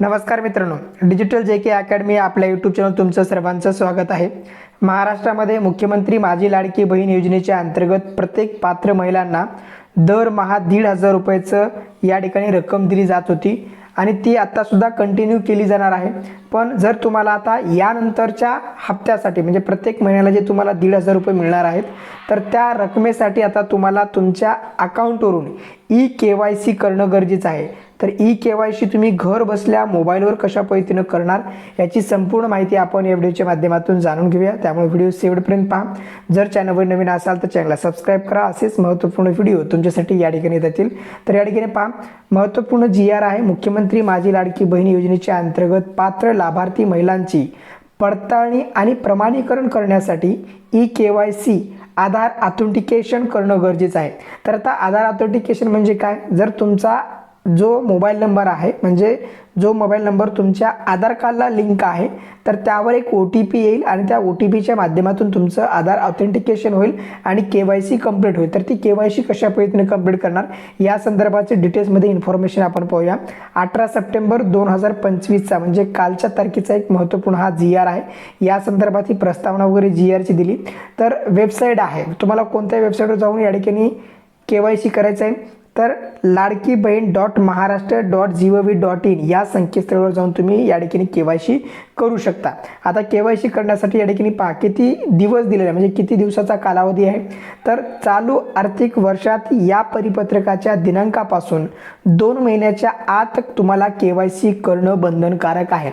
नमस्कार मित्रांनो digital J K academy आपल्या यूट्यूब चॅनल तुमचं सर्वांचं स्वागत आहे. महाराष्ट्रामध्ये मुख्यमंत्री माझी लाडकी बहीण योजनेच्या अंतर्गत प्रत्येक पात्र महिलांना दरमहा दीड हजार रुपयाचं या ठिकाणी रक्कम दिली जात होती आणि ती आत्तासुद्धा कंटिन्यू केली जाणार आहे. पण जर तुम्हाला आता यानंतरच्या हप्त्यासाठी म्हणजे प्रत्येक महिन्याला जे तुम्हाला दीड हजार रुपये मिळणार आहेत तर त्या रकमेसाठी आता तुम्हाला तुमच्या अकाउंटवरून ई के वाय सी करणं गरजेचं आहे. तर ई के वाय सी तुम्ही घर बसल्या मोबाईलवर कशा पद्धतीनं करणार याची संपूर्ण माहिती आपण या व्हिडिओच्या माध्यमातून जाणून घेऊया. त्यामुळे व्हिडिओ शेवटपर्यंत पहा. जर चॅनलवर नवीन असाल तर चॅनलला सबस्क्राईब करा. असेच महत्त्वपूर्ण व्हिडिओ तुमच्यासाठी या ठिकाणी येतील तर या ठिकाणी पहा. महत्त्वपूर्ण जी आर आहे मुख्यमंत्री माझी लाडकी बहीण योजनेच्या अंतर्गत पात्र लाभार्थी महिलांची पडताळणी आणि प्रमाणीकरण करण्यासाठी E K Y C Aadhaar authentication करणं गरजेचं आहे. तर आता आधार ऑथेंटिकेशन म्हणजे काय? जर तुमचा जो मोबाईल नंबर आहे म्हणजे जो मोबाईल नंबर तुमच्या आधार कार्डला लिंक आहे तर त्यावर एक ओ टी पी येईल आणि त्या ओ टी पीच्या माध्यमातून तुमचं आधार ऑथेंटिकेशन होईल आणि के वाय सी कंप्लीट होईल. तर ती के वाय सी कशा पद्धतीने कंप्लीट करणार या संदर्भाचे डिटेल्समध्ये इन्फॉर्मेशन आपण पाहूया. अठरा सप्टेंबर दोन हजार पंचवीसचा म्हणजे कालच्या तारखेचा एक महत्त्वपूर्ण हा जी आर आहे. या संदर्भात ही प्रस्तावना वगैरे जी आरची दिली. तर वेबसाईट आहे. तुम्हाला कोणत्या वेबसाईटवर जाऊन या ठिकाणी के वाय सी करायचं आहे. तर Ladki Bahin dot Maharashtra dot G O V dot in या संकेतस्थळावर जाऊन तुम्ही या ठिकाणी के वाय सी करू शकता. आता के वाय सी करण्यासाठी या ठिकाणी पहा किती दिवस दिलेला आहे म्हणजे किती दिवसाचा कालावधी आहे? तर चालू आर्थिक वर्षात या परिपत्रकाच्या दिनांकापासून दोन महिन्याच्या आत तुम्हाला के वाय सी करणं बंधनकारक आहे.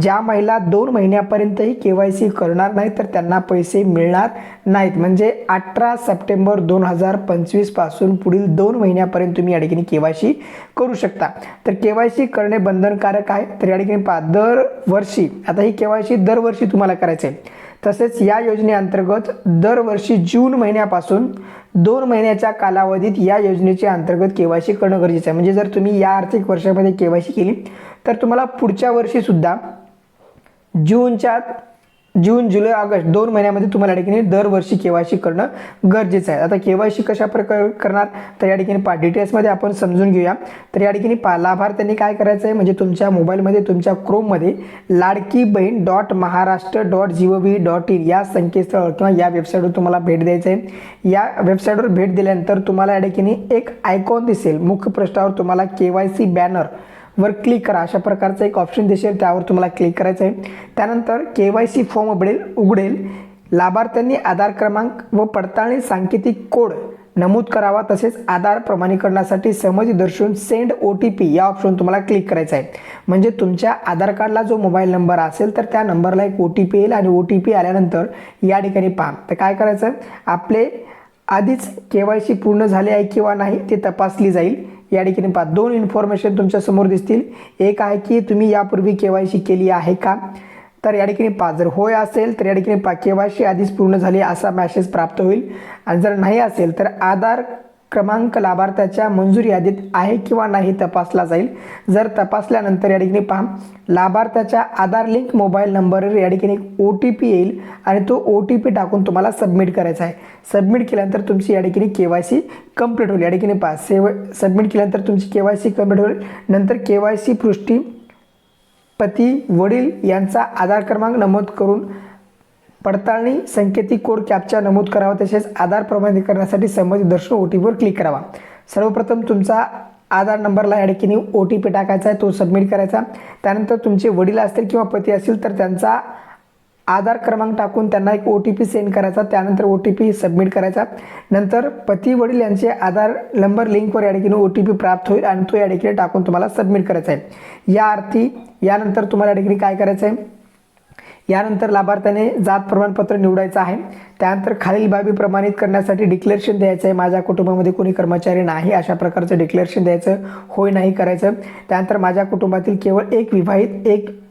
ज्या महिला दोन महिन्यापर्यंतही के वाय सी करणार नाही तर त्यांना पैसे मिळणार नाहीत. म्हणजे अठरा सप्टेंबर दोन हजार पंचवीसपासून पुढील दोन महिन्यापर्यंत तुम्ही या ठिकाणी के वाय सी करू शकता. तर के वाय सी करणे बंधनकारक आहे. तर या ठिकाणी पहा दरवर्षी आता ही के वाय सी दरवर्षी तुम्हाला करायचं आहे तसेच या योजनेअंतर्गत दरवर्षी जून महिन्यापासून दोन महिन्याच्या कालावधीत या योजनेच्या अंतर्गत के वाय सी करणं गरजेचं आहे. म्हणजे जर तुम्ही या आर्थिक वर्षामध्ये के वाय सी केली तर तुम्हाला पुढच्या वर्षीसुद्धा जूनच्या जून जुलै ऑगस्ट दोन महिन्यामध्ये तुम्हाला या ठिकाणी दरवर्षी के वाय सी करणं गरजेचं आहे. आता के वाय सी कशा प्रकार करणार? तर या ठिकाणी पा डिटेल्समध्ये आपण समजून घेऊया. तर या ठिकाणी पा लाभार्थ्यांनी काय करायचं आहे म्हणजे तुमच्या मोबाईलमध्ये तुमच्या क्रोममध्ये Ladki Bahin dot Maharashtra dot G O V dot in या संकेतस्थळावर किंवा या वेबसाईटवर तुम्हाला भेट द्यायचं आहे या वेबसाईटवर भेट दिल्यानंतर तुम्हाला या ठिकाणी एक आयकॉन दिसेल. मुख्य पृष्ठावर तुम्हाला के वाय सी बॅनर वर क्लिक करा. अशा प्रकारचं एक ऑप्शन दिसेल त्यावर तुम्हाला क्लिक करायचं आहे. त्यानंतर के वाय सी फॉर्म उघडेल उघडेल. लाभार्थ्यांनी आधार क्रमांक व पडताळणी सांकेतिक कोड नमूद करावा. तसेच आधार प्रमाणीकरणासाठी सहमती दर्शवून सेंड ओ टी पी या ऑप्शन तुम्हाला क्लिक करायचं आहे. म्हणजे तुमच्या आधार कार्डला जो मोबाईल नंबर असेल तर त्या नंबरला एक ओ टी पी येईल आणि ओ टी पी आल्यानंतर या ठिकाणी पहा. तर काय करायचं? आपले आधीच के वाय सी पूर्ण झाले आहे किंवा नाही ते तपासली जाईल. या ठिकाणी पहा दोन इन्फॉर्मेशन तुमच्यासमोर दिसतील. एक आहे की तुम्ही यापूर्वी के वाय सी केली आहे का? तर या ठिकाणी पहा जर होय असेल तर या ठिकाणी पहा के वाय सी आधीच पूर्ण झाली असा मॅसेज प्राप्त होईल. आणि जर नाही असेल तर आधार क्रमांक लाभार्थ्याच्या मंजुरी यादीत आहे किंवा नाही तपासला जाईल. जर तपासल्यानंतर या ठिकाणी पहा लाभार्थ्याच्या आधार लिंक मोबाईल नंबरवर या ठिकाणी ओ टी पी येईल आणि तो ओ टी पी टाकून तुम्हाला सबमिट करायचा आहे. सबमिट केल्यानंतर तुमची या ठिकाणी के वाय सी कंप्लीट होईल. या ठिकाणी पहा सेव सबमिट केल्यानंतर तुमची के वाय सी कंप्लीट होईल. नंतर के वाय सी पृष्ठी पती वडील यांचा आधार क्रमांक नमूद करून पडताळणी संकेतिक कोड कॅपचा नमूद करावा तसेच आधार प्रमाणीकरणासाठी संबंधित दर्शन ओ टी पीवर क्लिक करावा. सर्वप्रथम तुमचा आधार नंबरला या ठिकाणी ओ टी पी टाकायचा आहे तो सबमिट करायचा. त्यानंतर तुमचे वडील असतील किंवा पती असतील तर त्यांचा आधार क्रमांक टाकून त्यांना एक ओ टी पी सेंड करायचा. त्यानंतर ओ टी पी सबमिट करायचा. नंतर पती वडील यांचे आधार नंबर लिंकवर या ठिकाणी ओ टी पी प्राप्त होईल आणि तो या ठिकाणी टाकून तुम्हाला सबमिट करायचा आहे. या अर्थी यानंतर तुम्हाला या ठिकाणी काय करायचं आहे? यानंतर लाभार्थ्याने जात प्रमाणपत्र निवडायचं आहे. त्यानंतर खालील बाबी प्रमाणित करण्यासाठी डिक्लेरेशन द्यायचं आहे माझ्या कुटुंबामध्ये कोणी कर्मचारी नाही अशा प्रकारचं डिक्लेरेशन द्यायचं. होय नाही करायचं. त्यानंतर माझ्या कुटुंबातील केवळ एक विवाहित एक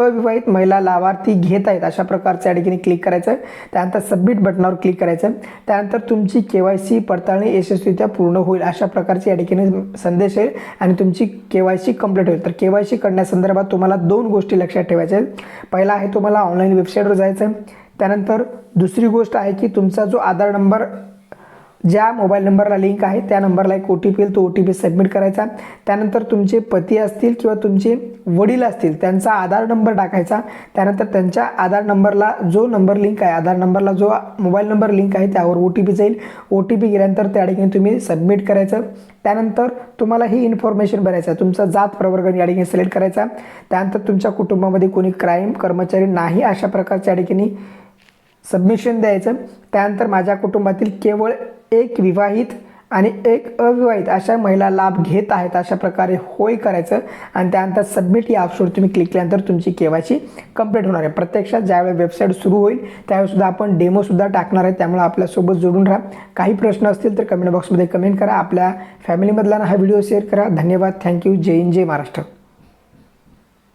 अविवाहित महिला लाभार्थी घेत आहेत अशा प्रकारच्या ठिकाणी क्लिक करायचं त्यानंतर सबमिट बटनावर क्लिक करायचं त्यानंतर तुमची के वाय सी पडताळणी यशस्वीरित्या पूर्ण होईल अशा प्रकारची या ठिकाणी संदेश येईल आणि तुमची के वाय सी कंप्लीट होईल. तर के वाय सी करण्यासंदर्भात तुम्हाला दोन गोष्टी लक्षात ठेवायच्या आहेत. पहिला आहे तुम्हाला ऑनलाईन वेबसाईटवर जायचं आहे त्यानंतर दुसरी गोष्ट आहे की तुमचा जो आधार नंबर ज्या मोबाईल नंबरला लिंक आहे त्या नंबरला एक ओ टी पी येईल. तो ओ टी पी सबमिट करायचा. त्यानंतर तुमचे पती असतील किंवा तुमचे वडील असतील त्यांचा आधार नंबर टाकायचा. त्यानंतर त्यांच्या आधार नंबरला जो नंबर लिंक आहे आधार नंबरला जो मोबाईल नंबर लिंक आहे त्यावर ओ टी पी जाईल. ओ टी पी गेल्यानंतर त्या ठिकाणी तुम्ही सबमिट करायचं. त्यानंतर तुम्हाला ही इन्फॉर्मेशन भरायचं. आहे तुमचा जात प्रवर्ग या ठिकाणी सिलेक्ट करायचा. त्यानंतर तुमच्या कुटुंबामध्ये कोणी क्राईम कर्मचारी नाही अशा प्रकारच्या ठिकाणी सबमिशन द्यायचं. त्यानंतर माझ्या कुटुंबातील केवळ एक विवाहित आणि एक अविवाहित अशा महिला लाभ घेत आहेत अशा प्रकारे होय करायचं. आणि त्यानंतर सबमिट या ऑप्शनवर तुम्ही क्लिक केल्यानंतर तुमची सी कंप्लीट होणार आहे. प्रत्यक्षात ज्यावेळेस वेबसाईट सुरू होईल त्यावेळेसुद्धा आपण डेमोसुद्धा टाकणार आहे. त्यामुळे आपल्यासोबत जोडून राहा. काही प्रश्न असतील तर कमेंट बॉक्समध्ये कमेंट करा. आपल्या फॅमिलीमधला हा व्हिडिओ शेअर करा. धन्यवाद. थँक्यू जय हिंद जय महाराष्ट्र.